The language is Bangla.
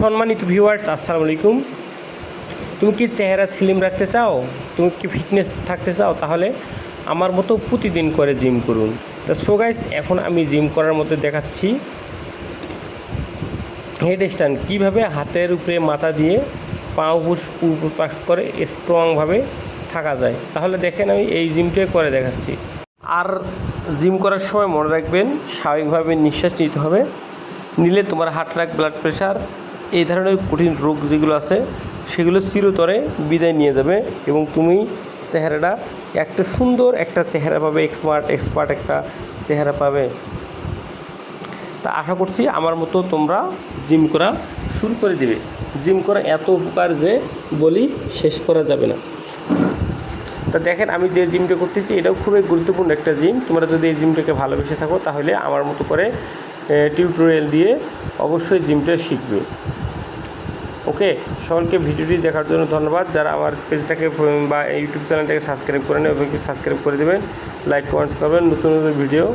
সম্মানিত ভিউয়ার্স আসসালামু আলাইকুম। তুমি কি চেহারা স্লিম রাখতে চাও? তুমি কি ফিটনেস থাকতে চাও? তাহলে আমার মতো প্রতিদিন করে জিম করুন। তা সো গাইস এখন আমি জিম করার মধ্যে দেখাচ্ছি হেড স্ট্যান্ড কীভাবে হাতের উপরে মাথা দিয়ে পা পুষ পাশ করে স্ট্রংভাবে থাকা যায়? তাহলে দেখেন আমি এই জিমটাই করে দেখাচ্ছি। আর জিম করার সময় মনে রাখবেন, স্বাভাবিকভাবে নিঃশ্বাস নিতে হবে। নিলে তোমার হার্ট ব্লাড প্রেশার এই ধরনের কঠিন রোগ যেগুলো আছে, সেগুলো চিরতরে বিদায় নিয়ে যাবে এবং তুমি চেহারাটা একটা সুন্দর একটা চেহারা পাবে এক্সমার্ট এক্সপার্ট একটা চেহারা পাবে। তা আশা করছি আমার মতো তোমরা জিম করা শুরু করে দিবে। জিম করা এত উপকার যে বলি শেষ করা যাবে না। তা দেখেন আমি যে জিমটা করতেছি, এটাও খুবই গুরুত্বপূর্ণ একটা জিম তোমরা যদি এই জিমটাকে ভালোবেসে থাকো, তাহলে আমার মতো করে টিউটোরিয়াল দিয়ে অবশ্যই জিমটা শিখবে। ওকে, সকলকে ভিডিওটি দেখার জন্য ধন্যবাদ। যারা আমার পেজটাকে বা ইউটিউব চ্যানেলটাকে সাবস্ক্রাইব করেন ওদেরকে সাবস্ক্রাইব করে দেবেন। লাইক, কমেন্টস করবেন। নতুন নতুন ভিডিও